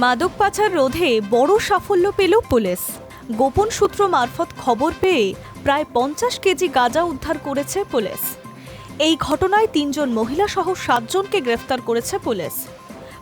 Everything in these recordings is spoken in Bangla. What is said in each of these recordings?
মাদক পাচার রোধে বড় সাফল্য পেল পুলিশ। গোপন সূত্র মারফত খবর পেয়ে প্রায় পঞ্চাশ কেজি গাঁজা উদ্ধার করেছে পুলিশ। এই ঘটনায় তিনজন মহিলা সহ সাতজনকে গ্রেফতার করেছে পুলিশ।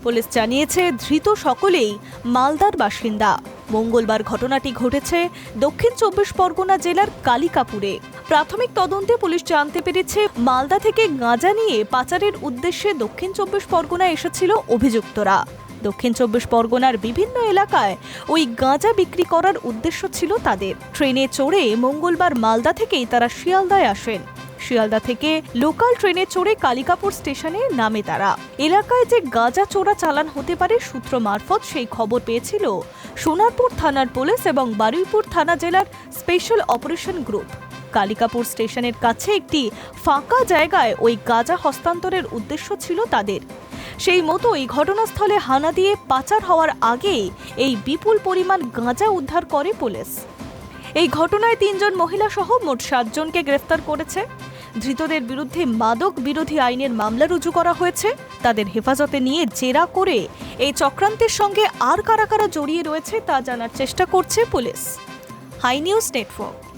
পুলিশ জানিয়েছে, ধৃত সকলেই মালদার বাসিন্দা। মঙ্গলবার ঘটনাটি ঘটেছে দক্ষিণ চব্বিশ পরগনা জেলার কালিকাপুরে। প্রাথমিক তদন্তে পুলিশ জানতে পেরেছে, মালদা থেকে গাঁজা নিয়ে পাচারের উদ্দেশ্যে দক্ষিণ চব্বিশ পরগনায় এসেছিল অভিযুক্তরা। দক্ষিণ চব্বিশ পরগনার বিভিন্ন এলাকায় ওই গাঁজা বিক্রি করার উদ্দেশ্য ছিল তাদের। ট্রেনে চড়ে মঙ্গলবার মালদা থেকেই তারা শিয়ালদায় আসেন। শিয়ালদা থেকে লোকাল ট্রেনে চড়ে কালিকাপুর স্টেশনে নামে তারা। এলাকায় যে গাঁজা চোরা চালান হতে পারে সূত্র মারফত সেই খবর পেয়েছিল সোনারপুর থানার পুলিশ এবং বারুইপুর থানা জেলার স্পেশাল অপারেশন গ্রুপ। কালিকাপুর স্টেশনের কাছে একটি ফাঁকা জায়গায় ওই গাঁজা হস্তান্তরের উদ্দেশ্য ছিল তাদের। সেই মতোই ঘটনাস্থলে হানা দিয়ে পাচার হওয়ার আগে এই বিপুল পরিমাণ গাঁজা উদ্ধার করে পুলিশ। এই ঘটনায় তিনজন মহিলা সহ মোট সাতজনকে গ্রেফতার করেছে। ধৃতদের বিরুদ্ধে মাদক বিরোধী আইনের মামলা রুজু করা হয়েছে। তাদের হেফাজতে নিয়ে জেরা করে এই চক্রান্তের সঙ্গে আর কারা কারা জড়িয়ে রয়েছে তা জানার চেষ্টা করছে পুলিশ। High news network.